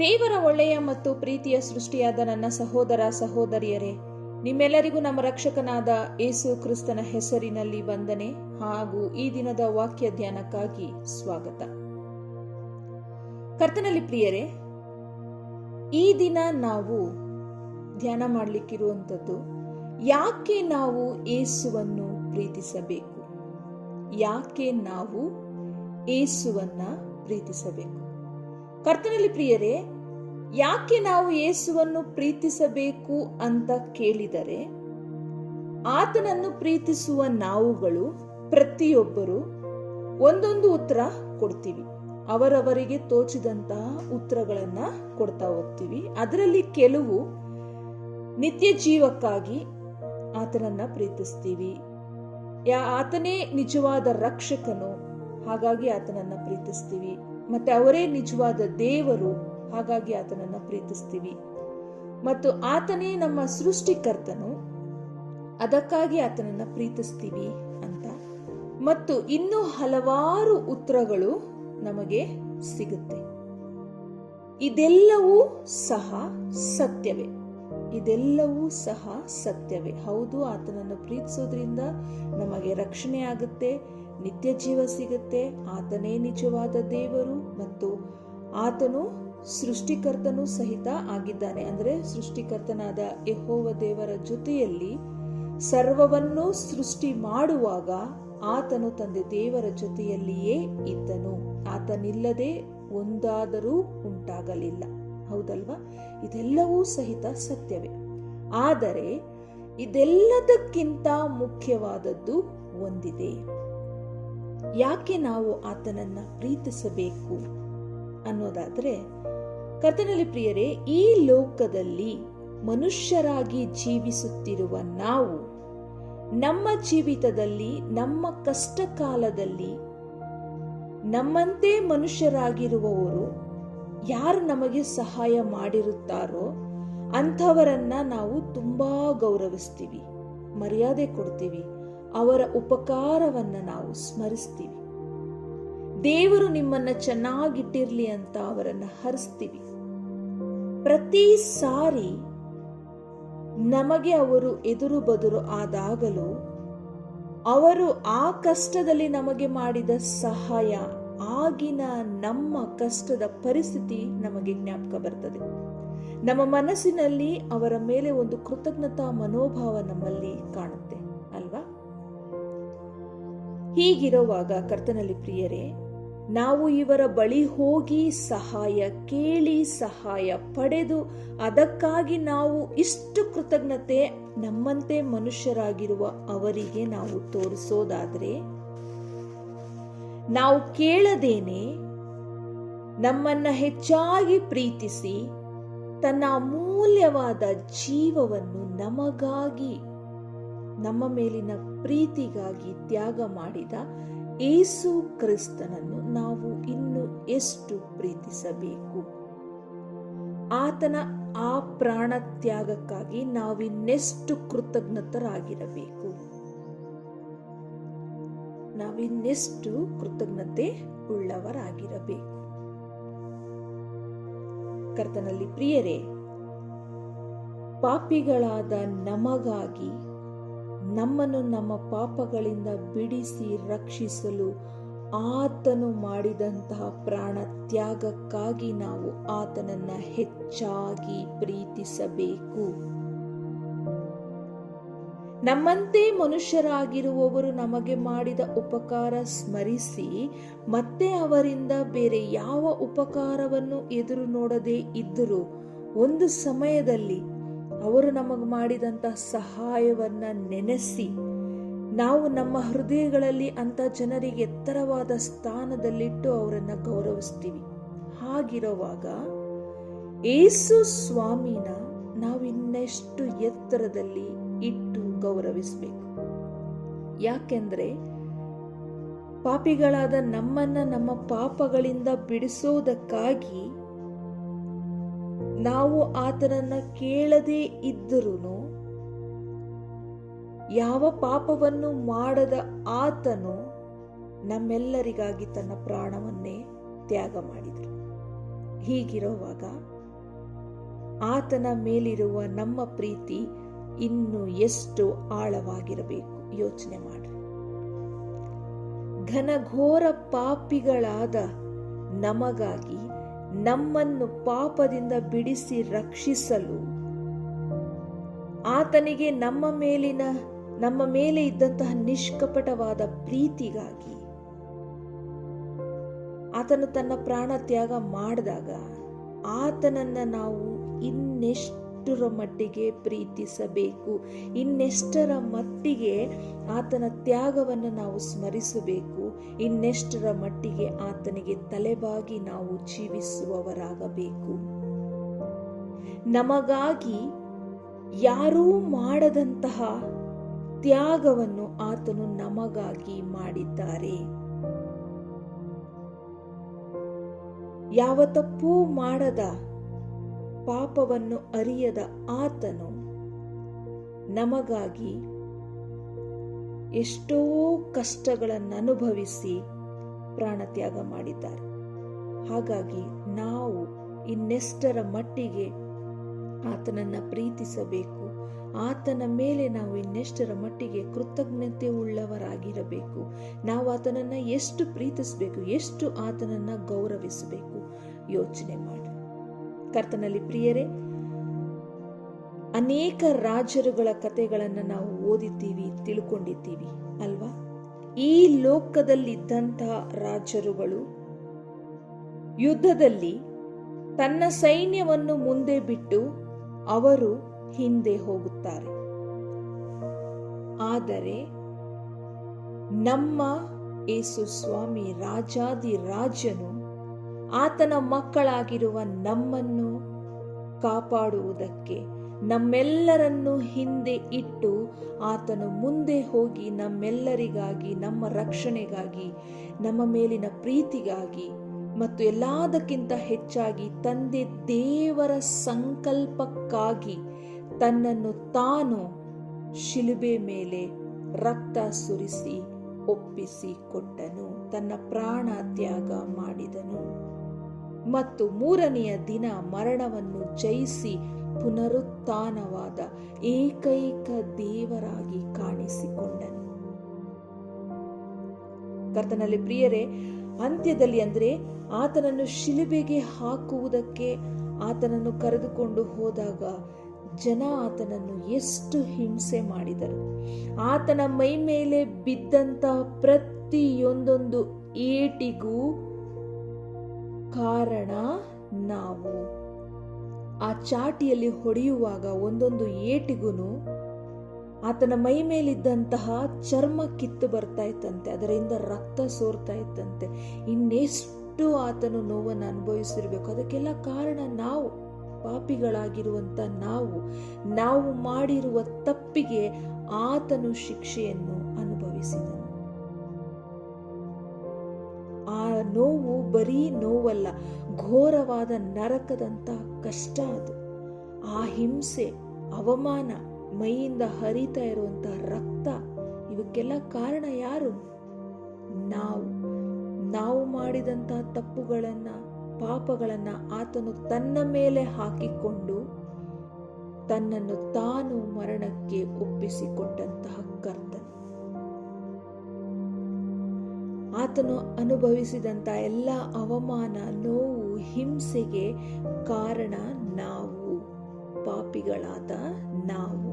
ದೇವರ ಒಳ್ಳೆಯ ಮತ್ತು ಪ್ರೀತಿಯ ಸೃಷ್ಟಿಯಾದ ನನ್ನ ಸಹೋದರ ಸಹೋದರಿಯರೇ, ನಿಮ್ಮೆಲ್ಲರಿಗೂ ನಮ್ಮ ರಕ್ಷಕನಾದ ಏಸು ಕ್ರಿಸ್ತನ ಹೆಸರಿನಲ್ಲಿ ವಂದನೆ ಹಾಗೂ ಈ ದಿನದ ವಾಕ್ಯ ಧ್ಯಾನಕ್ಕಾಗಿ ಸ್ವಾಗತ. ಕರ್ತನಲ್ಲಿ ಪ್ರಿಯರೇ, ಈ ದಿನ ನಾವು ಧ್ಯಾನ ಮಾಡಲಿಕ್ಕಿರುವಂಥದ್ದು ಯಾಕೆ ನಾವು ಏಸುವನ್ನು ಪ್ರೀತಿಸಬೇಕು? ಯಾಕೆ ನಾವು ಏಸುವನ್ನ ಪ್ರೀತಿಸಬೇಕು? ಕರ್ತನಲ್ಲಿ ಪ್ರಿಯರೇ, ಯಾಕೆ ನಾವು ಯೇಸುವನ್ನು ಪ್ರೀತಿಸಬೇಕು ಅಂತ ಕೇಳಿದರೆ, ಆತನನ್ನು ಪ್ರೀತಿಸುವ ನಾವುಗಳು ಪ್ರತಿಯೊಬ್ಬರು ಒಂದೊಂದು ಉತ್ತರ ಕೊಡ್ತೀವಿ. ಅವರವರಿಗೆ ತೋಚಿದಂತಹ ಉತ್ತರಗಳನ್ನ ಕೊಡ್ತಾ ಹೋಗ್ತೀವಿ. ಅದರಲ್ಲಿ ಕೆಲವು ನಿತ್ಯ ಜೀವಕ್ಕಾಗಿ ಆತನನ್ನ ಪ್ರೀತಿಸ್ತೀವಿ. ಯಾ, ಆತನೇ ನಿಜವಾದ ರಕ್ಷಕನು, ಹಾಗಾಗಿ ಆತನನ್ನ ಪ್ರೀತಿಸ್ತೀವಿ. ಮತ್ತೆ ಅವರೇ ನಿಜವಾದ ದೇವರು, ಹಾಗಾಗಿ ಆತನನ್ನ ಪ್ರೀತಿಸ್ತೀವಿ. ಮತ್ತು ಆತನೇ ನಮ್ಮ ಸೃಷ್ಟಿಕರ್ತನು, ಅದಕ್ಕಾಗಿ ಆತನನ್ನ ಪ್ರೀತಿಸ್ತೀವಿ ಅಂತ. ಮತ್ತು ಇನ್ನೂ ಹಲವಾರು ಉತ್ತರಗಳು ನಮಗೆ ಸಿಗುತ್ತೆ. ಇದೆಲ್ಲವೂ ಸಹ ಸತ್ಯವೇ. ಇದೆಲ್ಲವೂ ಸಹ ಸತ್ಯವೇ. ಹೌದು, ಆತನನ್ನು ಪ್ರೀತಿಸೋದ್ರಿಂದ ನಮಗೆ ರಕ್ಷಣೆ ಆಗುತ್ತೆ. ನಿತ್ಯ ಜೀವ ಸಿಗುತ್ತೆ. ಆತನೇ ನಿಜವಾದ ದೇವರು ಮತ್ತು ಆತನು ಸೃಷ್ಟಿಕರ್ತನೂ ಸಹಿತ ಆಗಿದ್ದಾನೆ. ಅಂದರೆ ಸೃಷ್ಟಿಕರ್ತನಾದ ಯಹೋವ ದೇವರ ಜೊತೆಯಲ್ಲಿ ಸರ್ವವನ್ನು ಸೃಷ್ಟಿ ಮಾಡುವಾಗ ಆತನು ತಂದೆ ದೇವರ ಜೊತೆಯಲ್ಲಿಯೇ ಇದ್ದನು. ಆತನಿಲ್ಲದೆ ಒಂದಾದರೂ ಉಂಟಾಗಲಿಲ್ಲ. ಹೌದಲ್ವಾ? ಇದೆಲ್ಲವೂ ಸಹಿತ ಸತ್ಯವೇ. ಆದರೆ ಇದೆಲ್ಲದಕ್ಕಿಂತ ಮುಖ್ಯವಾದದ್ದು ಒಂದಿದೆ. ಯಾಕೆ ನಾವು ಆತನನ್ನ ಪ್ರೀತಿಸಬೇಕು ಅನ್ನೋದಾದ್ರೆ, ಕರ್ತನಲ್ಲಿ ಪ್ರಿಯರೇ, ಈ ಲೋಕದಲ್ಲಿ ಮನುಷ್ಯರಾಗಿ ಜೀವಿಸುತ್ತಿರುವ ನಾವು ನಮ್ಮ ಜೀವಿತದಲ್ಲಿ, ನಮ್ಮ ಕಷ್ಟ ಕಾಲದಲ್ಲಿ ನಮ್ಮಂತೆ ಮನುಷ್ಯರಾಗಿರುವವರು ಯಾರು ನಮಗೆ ಸಹಾಯ ಮಾಡಿರುತ್ತಾರೋ ಅಂಥವರನ್ನ ನಾವು ತುಂಬಾ ಗೌರವಿಸ್ತೀವಿ, ಮರ್ಯಾದೆ ಕೊಡ್ತೀವಿ. ಅವರ ಉಪಕಾರವನ್ನ ನಾವು ಸ್ಮರಿಸ್ತೀವಿ. ದೇವರು ನಿಮ್ಮನ್ನ ಚೆನ್ನಾಗಿಟ್ಟಿರ್ಲಿ ಅಂತ ಅವರನ್ನು ಹರಿಸ್ತೀವಿ. ಪ್ರತಿ ಸಾರಿ ನಮಗೆ ಅವರು ಎದುರು ಬದುರು ಆದಾಗಲೂ ಅವರು ಆ ಕಷ್ಟದಲ್ಲಿ ನಮಗೆ ಮಾಡಿದ ಸಹಾಯ ಆಗಿನ ನಮ್ಮ ಕಷ್ಟದ ಪರಿಸ್ಥಿತಿ ನಮಗೆ ಜ್ಞಾಪಕ ಬರ್ತದೆ. ನಮ್ಮ ಮನಸ್ಸಿನಲ್ಲಿ ಅವರ ಮೇಲೆ ಒಂದು ಕೃತಜ್ಞತಾ ಮನೋಭಾವ ನಮ್ಮಲ್ಲಿ ಕಾಣುತ್ತೆ. ಹೀಗಿರುವಾಗ ಕರ್ತನಲ್ಲಿ ಪ್ರಿಯರೇ, ನಾವು ಇವರ ಬಳಿ ಹೋಗಿ ಸಹಾಯ ಕೇಳಿ ಸಹಾಯ ಪಡೆದು ಅದಕ್ಕಾಗಿ ನಾವು ಇಷ್ಟು ಕೃತಜ್ಞತೆ ನಮ್ಮಂತೆ ಮನುಷ್ಯರಾಗಿರುವ ಅವರಿಗೆ ನಾವು ತೋರಿಸೋದಾದ್ರೆ, ನಾವು ಕೇಳದೇನೆ ನಮ್ಮನ್ನ ಹೆಚ್ಚಾಗಿ ಪ್ರೀತಿಸಿ ತನ್ನ ಅಮೂಲ್ಯವಾದ ಜೀವವನ್ನು ನಮಗಾಗಿ, ನಮ್ಮ ಮೇಲಿನ ಪ್ರೀತಿಗಾಗಿ ತ್ಯಾಗ ಮಾಡಿದ ಏಸು ಕ್ರಿಸ್ತನನ್ನು ನಾವು ಇನ್ನು ಎಷ್ಟು ಪ್ರೀತಿಸಬೇಕು? ಆತನ ಆ ಪ್ರಾಣ ತ್ಯಾಗಕ್ಕಾಗಿ ನಾವಿನ್ನೆಷ್ಟು ಕೃತಜ್ಞತರಾಗಿರಬೇಕು? ನಾವಿನ್ನೆಷ್ಟು ಕೃತಜ್ಞತೆ ಉಳ್ಳವರಾಗಿರಬೇಕು? ಕರ್ತನಲ್ಲಿ ಪ್ರಿಯರೇ, ಪಾಪಿಗಳಾದ ನಮಗಾಗಿ ನಮ್ಮನ್ನು ನಮ್ಮ ಪಾಪಗಳಿಂದ ಬಿಡಿಸಿ ರಕ್ಷಿಸಲು ಆತನು ಮಾಡಿದಂತಹ ಪ್ರಾಣ ತ್ಯಾಗಕ್ಕಾಗಿ ನಾವು ಆತನನ್ನ ಹೆಚ್ಚಾಗಿ ಪ್ರೀತಿಸಬೇಕು. ನಮ್ಮಂತೆ ಮನುಷ್ಯರಾಗಿರುವವರು ನಮಗೆ ಮಾಡಿದ ಉಪಕಾರ ಸ್ಮರಿಸಿ, ಮತ್ತೆ ಅವರಿಂದ ಬೇರೆ ಯಾವ ಉಪಕಾರವನ್ನು ಎದುರು ನೋಡದೇ ಇದ್ದರೂ, ಒಂದು ಸಮಯದಲ್ಲಿ ಅವರು ನಮಗೆ ಮಾಡಿದಂಥ ಸಹಾಯವನ್ನು ನೆನೆಸಿ ನಾವು ನಮ್ಮ ಹೃದಯಗಳಲ್ಲಿ ಅಂಥ ಜನರಿಗೆ ಎತ್ತರವಾದ ಸ್ಥಾನದಲ್ಲಿಟ್ಟು ಅವರನ್ನು ಗೌರವಿಸ್ತೀವಿ. ಹಾಗಿರುವಾಗ ಏಸು ಸ್ವಾಮಿನ ನಾವು ಇನ್ನೆಷ್ಟು ಎತ್ತರದಲ್ಲಿ ಇಟ್ಟು ಗೌರವಿಸಬೇಕು. ಯಾಕೆಂದರೆ ಪಾಪಿಗಳಾದ ನಮ್ಮನ್ನ ನಮ್ಮ ಪಾಪಗಳಿಂದ ಬಿಡಿಸೋದಕ್ಕಾಗಿ ನಾವು ಆತನನ್ನ ಕೇಳದೇ ಇದ್ದರೂ ಯಾವ ಪಾಪವನ್ನು ಮಾಡದ ಆತನು ನಮ್ಮೆಲ್ಲರಿಗಾಗಿ ತನ್ನ ಪ್ರಾಣವನ್ನೇ ತ್ಯಾಗ ಮಾಡಿದರು. ಹೀಗಿರುವಾಗ ಆತನ ಮೇಲಿರುವ ನಮ್ಮ ಪ್ರೀತಿ ಇನ್ನು ಎಷ್ಟು ಆಳವಾಗಿರಬೇಕು? ಯೋಚನೆ ಮಾಡಿ ಘನಘೋರ ಪಾಪಿಗಳಾದ ನಮಗಾಗಿ ನಮ್ಮನ್ನು ಪಾಪದಿಂದ ಬಿಡಿಸಿ ರಕ್ಷಿಸಲು. ಆತನಿಗೆ ನಮ್ಮ ಮೇಲಿನ, ನಮ್ಮ ಮೇಲೆ ಇದ್ದಂತಹ ನಿಷ್ಕಪಟವಾದ ಪ್ರೀತಿಗಾಗಿ. ಆತನು ತನ್ನ ಪ್ರಾಣ ತ್ಯಾಗ ಮಾಡಿದಾಗ ಆತನನ್ನ ನಾವು ಇನ್ನೆಷ್ಟರ ಮಟ್ಟಿಗೆ ಪ್ರೀತಿಸಬೇಕು. ಇನ್ನೆಷ್ಟರ ಮಟ್ಟಿಗೆ ಆತನ ತ್ಯಾಗವನ್ನು ನಾವು ಸ್ಮರಿಸಬೇಕು, ಇನ್ನೆಷ್ಟರ ಮಟ್ಟಿಗೆ ಆತನಿಗೆ ತಲೆಬಾಗಿ ನಾವು ಜೀವಿಸುವವರಾಗಬೇಕು. ನಮಗಾಗಿ ಯಾರೂ ಮಾಡದಂತಹ ತ್ಯಾಗವನ್ನು ಆತನು ನಮಗಾಗಿ ಮಾಡಿದ್ದಾರೆ. ಯಾವ ತಪ್ಪೂ ಮಾಡದ ಪಾಪವನ್ನು ಅರಿಯದ ಆತನು ನಮಗಾಗಿ ಎಷ್ಟೋ ಕಷ್ಟಗಳನ್ನು ಅನುಭವಿಸಿ ಪ್ರಾಣತ್ಯಾಗ ಮಾಡಿದ್ದಾರೆ. ಹಾಗಾಗಿ ನಾವು ಇನ್ನೆಷ್ಟರ ಮಟ್ಟಿಗೆ ಆತನನ್ನ ಪ್ರೀತಿಸಬೇಕು, ಆತನ ಮೇಲೆ ನಾವು ಇನ್ನೆಷ್ಟರ ಮಟ್ಟಿಗೆ ಕೃತಜ್ಞತೆ ಉಳ್ಳವರಾಗಿರಬೇಕು, ನಾವು ಆತನನ್ನು ಎಷ್ಟು ಪ್ರೀತಿಸಬೇಕು, ಎಷ್ಟು ಆತನನ್ನ ಗೌರವಿಸಬೇಕು ಯೋಚನೆ ಮಾಡಿ. ಕರ್ತನಲ್ಲಿ ಪ್ರಿಯರೇ, ಅನೇಕ ರಾಜರುಗಳ ಕಥೆಗಳನ್ನು ನಾವು ಓದಿದ್ದೀವಿ, ತಿಳ್ಕೊಂಡಿದ್ದೀವಿ, ಅಲ್ವಾ? ಈ ಲೋಕದಲ್ಲಿದ್ದಂತಹ ರಾಜರುಗಳು ಯುದ್ಧದಲ್ಲಿ ತನ್ನ ಸೈನ್ಯವನ್ನು ಮುಂದೆ ಬಿಟ್ಟು ಅವರು ಹಿಂದೆ ಹೋಗುತ್ತಾರೆ. ಆದರೆ ನಮ್ಮ ಏಸು ಸ್ವಾಮಿ ರಾಜಾದಿ ರಾಜನು ಆತನ ಮಕ್ಕಳಾಗಿರುವ ನಮ್ಮನ್ನು ಕಾಪಾಡುವುದಕ್ಕೆ ನಮ್ಮೆಲ್ಲರನ್ನು ಹಿಂದೆ ಇಟ್ಟು ಆತನು ಮುಂದೆ ಹೋಗಿ ನಮ್ಮೆಲ್ಲರಿಗಾಗಿ, ನಮ್ಮ ರಕ್ಷಣೆಗಾಗಿ, ನಮ್ಮ ಮೇಲಿನ ಪ್ರೀತಿಗಾಗಿ ಮತ್ತು ಎಲ್ಲದಕ್ಕಿಂತ ಹೆಚ್ಚಾಗಿ ತಂದೆ ದೇವರ ಸಂಕಲ್ಪಕ್ಕಾಗಿ ತನ್ನನ್ನು ತಾನು ಶಿಲುಬೆ ಮೇಲೆ ರಕ್ತ ಸುರಿಸಿ ಒಪ್ಪಿಸಿ ಕೊಟ್ಟನು ತನ್ನ ಪ್ರಾಣ ತ್ಯಾಗ ಮಾಡಿದನು. ಮತ್ತು ಮೂರನೆಯ ದಿನ ಮರಣವನ್ನು ಜಯಿಸಿ ಪುನರುತ್ಥಾನವಾದ ಏಕೈಕ ದೇವರಾಗಿ ಕಾಣಿಸಿಕೊಂಡನು. ಕರ್ತನಲ್ಲಿ ಪ್ರಿಯರೇ, ಅಂತ್ಯದಲ್ಲಿ ಅಂದರೆ ಆತನನ್ನು ಶಿಲುಬೆಗೆ ಹಾಕುವುದಕ್ಕೆ ಆತನನ್ನು ಕರೆದುಕೊಂಡು ಹೋದಾಗ ಜನ ಆತನನ್ನು ಎಷ್ಟು ಹಿಂಸೆ ಮಾಡಿದರು. ಆತನ ಮೈ ಮೇಲೆ ಬಿದ್ದಂತಹ ಪ್ರತಿಯೊಂದೊಂದು ಏಟಿಗೂ ಕಾರಣ ನಾವು. ಆ ಚಾಟಿಯಲ್ಲಿ ಹೊಡೆಯುವಾಗ ಒಂದೊಂದು ಏಟಿಗೂ ಆತನ ಮೈ ಮೇಲಿದ್ದಂತಹ ಚರ್ಮ ಕಿತ್ತು ಬರ್ತಾ ಇತ್ತಂತೆ, ಅದರಿಂದ ರಕ್ತ ಸೋರ್ತಾ ಇತ್ತಂತೆ. ಇನ್ನೆಷ್ಟು ಆತನು ನೋವನ್ನು ಅನುಭವಿಸಿರ್ಬೇಕು. ಅದಕ್ಕೆಲ್ಲ ಕಾರಣ ನಾವು ಪಾಪಿಗಳಾಗಿರುವಂತ ನಾವು. ನಾವು ಮಾಡಿರುವ ತಪ್ಪಿಗೆ ಆತನು ಶಿಕ್ಷೆಯನ್ನು ಅನುಭವಿಸಿದನು. ನೋವು ಬರೀ ನೋವಲ್ಲ, ಘೋರವಾದ ನರಕದಂತ ಕಷ್ಟ ಅದು. ಆ ಹಿಂಸೆ, ಅವಮಾನ ಮೈಯಿಂದ ಹರಿತಾ ಇರುವಂತಹ ರಕ್ತ, ಇವಕ್ಕೆಲ್ಲ ಕಾರಣ ಯಾರು? ನಾವು. ನಾವು ಮಾಡಿದಂಥ ತಪ್ಪುಗಳನ್ನ, ಪಾಪಗಳನ್ನ ಆತನು ತನ್ನ ಮೇಲೆ ಹಾಕಿಕೊಂಡು ತನ್ನನ್ನು ತಾನು ಮರಣಕ್ಕೆ ಒಪ್ಪಿಸಿಕೊಟ್ಟಂತಹ ಕರ್ತನು. ಆತನು ಅನುಭವಿಸಿದಂತ ಎಲ್ಲ ಅವಮಾನ, ನೋವು, ಹಿಂಸೆಗೆ ಕಾರಣ ನಾವು, ಪಾಪಿಗಳಾದ ನಾವು.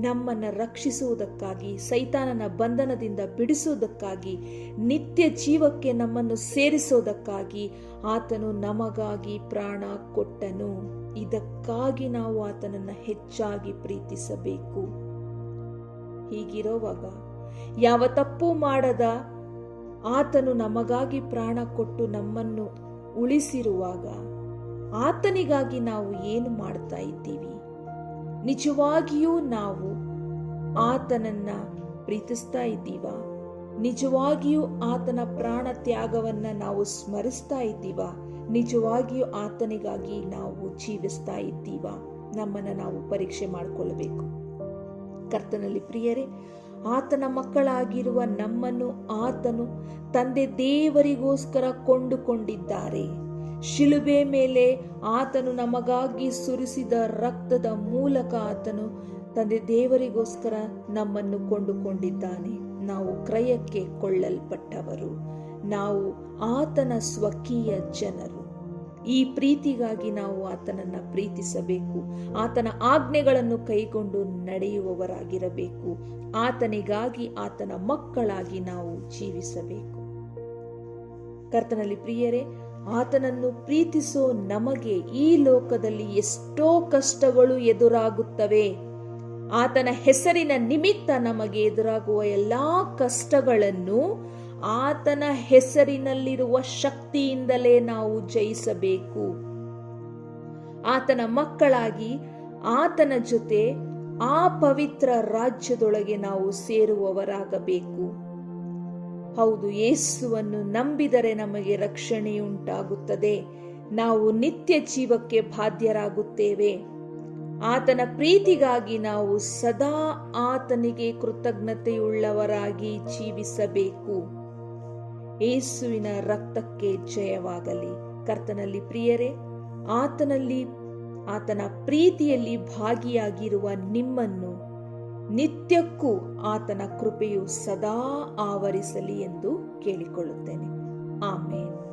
ನಮ್ಮನ್ನು ರಕ್ಷಿಸುವುದಕ್ಕಾಗಿ, ಸೈತಾನನ ಬಂಧನದಿಂದ ಬಿಡಿಸುವುದಕ್ಕಾಗಿ, ನಿತ್ಯ ಜೀವಕ್ಕೆ ನಮ್ಮನ್ನು ಸೇರಿಸೋದಕ್ಕಾಗಿ ಆತನು ನಮಗಾಗಿ ಪ್ರಾಣ ಕೊಟ್ಟನು. ಇದಕ್ಕಾಗಿ ನಾವು ಆತನನ್ನ ಹೆಚ್ಚಾಗಿ ಪ್ರೀತಿಸಬೇಕು. ಹೀಗಿರೋವಾಗ ಯಾವ ತಪ್ಪು ಮಾಡದ ಆತನು ನಮಗಾಗಿ ಪ್ರಾಣ ಕೊಟ್ಟು ನಮ್ಮನ್ನು ಉಳಿಸಿರುವಾಗ ಆತನಿಗಾಗಿ ನಾವು ಏನು ಮಾಡ್ತಾ ಇದ್ದೀವಿ? ನಿಜವಾಗಿಯೂ ನಾವು ಆತನನ್ನ ಪ್ರೀತಿಸ್ತಾ ಇದ್ದೀವ? ನಿಜವಾಗಿಯೂ ಆತನ ಪ್ರಾಣ ತ್ಯಾಗವನ್ನ ನಾವು ಸ್ಮರಿಸ್ತಾ ಇದ್ದೀವ? ನಿಜವಾಗಿಯೂ ಆತನಿಗಾಗಿ ನಾವು ಜೀವಿಸ್ತಾ ಇದ್ದೀವ? ನಮ್ಮನ್ನ ನಾವು ಪರೀಕ್ಷೆ ಮಾಡಿಕೊಳ್ಳಬೇಕು ಕರ್ತನಲ್ಲಿ ಪ್ರಿಯರೇ ಆತನ ಮಕ್ಕಳಾಗಿರುವ ನಮ್ಮನ್ನು ಆತನು ತಂದೆ ದೇವರಿಗೋಸ್ಕರ ಕೊಂಡುಕೊಂಡಿದ್ದಾರೆ. ಶಿಲುಬೆ ಮೇಲೆ ಆತನು ನಮಗಾಗಿ ಸುರಿಸಿದ ರಕ್ತದ ಮೂಲಕ ಆತನು ತಂದೆ ದೇವರಿಗೋಸ್ಕರ ನಮ್ಮನ್ನು ಕೊಂಡುಕೊಂಡಿದ್ದಾನೆ. ನಾವು ಕ್ರಯಕ್ಕೆ ಕೊಳ್ಳಲ್ಪಟ್ಟವರು ನಾವು ಆತನ ಸ್ವಕೀಯ ಜನರು. ಈ ಪ್ರೀತಿಗಾಗಿ ನಾವು ಆತನನ್ನ ಪ್ರೀತಿಸಬೇಕು. ಆತನ ಆಜ್ಞೆಗಳನ್ನು ಕೈಗೊಂಡು ನಡೆಯುವವರಾಗಿರಬೇಕು. ಆತನಿಗಾಗಿ ಆತನ ಮಕ್ಕಳಾಗಿ ನಾವು ಜೀವಿಸಬೇಕು. ಕರ್ತನಲ್ಲಿ ಪ್ರಿಯರೇ, ಆತನನ್ನು ಪ್ರೀತಿಸೋ ನಮಗೆ ಈ ಲೋಕದಲ್ಲಿ ಎಷ್ಟೋ ಕಷ್ಟಗಳು ಎದುರಾಗುತ್ತವೆ. ಆತನ ಹೆಸರಿನ ನಿಮಿತ್ತ ನಮಗೆ ಎದುರಾಗುವ ಎಲ್ಲಾ ಕಷ್ಟಗಳನ್ನು ಆತನ ಹೆಸರಿನಲ್ಲಿರುವ ಶಕ್ತಿಯಿಂದಲೇ ನಾವು ಜಯಿಸಬೇಕು. ಆತನ ಮಕ್ಕಳಾಗಿ ಆತನ ಜೊತೆ ಆ ಪವಿತ್ರ ರಾಜ್ಯದೊಳಗೆ ನಾವು ಸೇರುವವರಾಗಬೇಕು. ಹೌದು, ಯೇಸುವನ್ನು ನಂಬಿದರೆ ನಮಗೆ ರಕ್ಷಣೆಯುಂಟಾಗುತ್ತದೆ. ನಾವು ನಿತ್ಯ ಜೀವಕ್ಕೆ ಬಾಧ್ಯರಾಗುತ್ತೇವೆ. ಆತನ ಪ್ರೀತಿಗಾಗಿ ನಾವು ಸದಾ ಆತನಿಗೆ ಕೃತಜ್ಞತೆಯುಳ್ಳವರಾಗಿ ಜೀವಿಸಬೇಕು. ಯೇಸುವಿನ ರಕ್ತಕ್ಕೆ ಜಯವಾಗಲಿ. ಕರ್ತನಲ್ಲಿ ಪ್ರಿಯರೇ, ಆತನಲ್ಲಿ, ಆತನ ಪ್ರೀತಿಯಲ್ಲಿ ಭಾಗಿಯಾಗಿರುವ ನಿಮ್ಮನ್ನು ನಿತ್ಯಕ್ಕೂ ಆತನ ಕೃಪೆಯು ಸದಾ ಆವರಿಸಲಿ ಎಂದು ಕೇಳಿಕೊಳ್ಳುತ್ತೇನೆ. ಆಮೇನ್.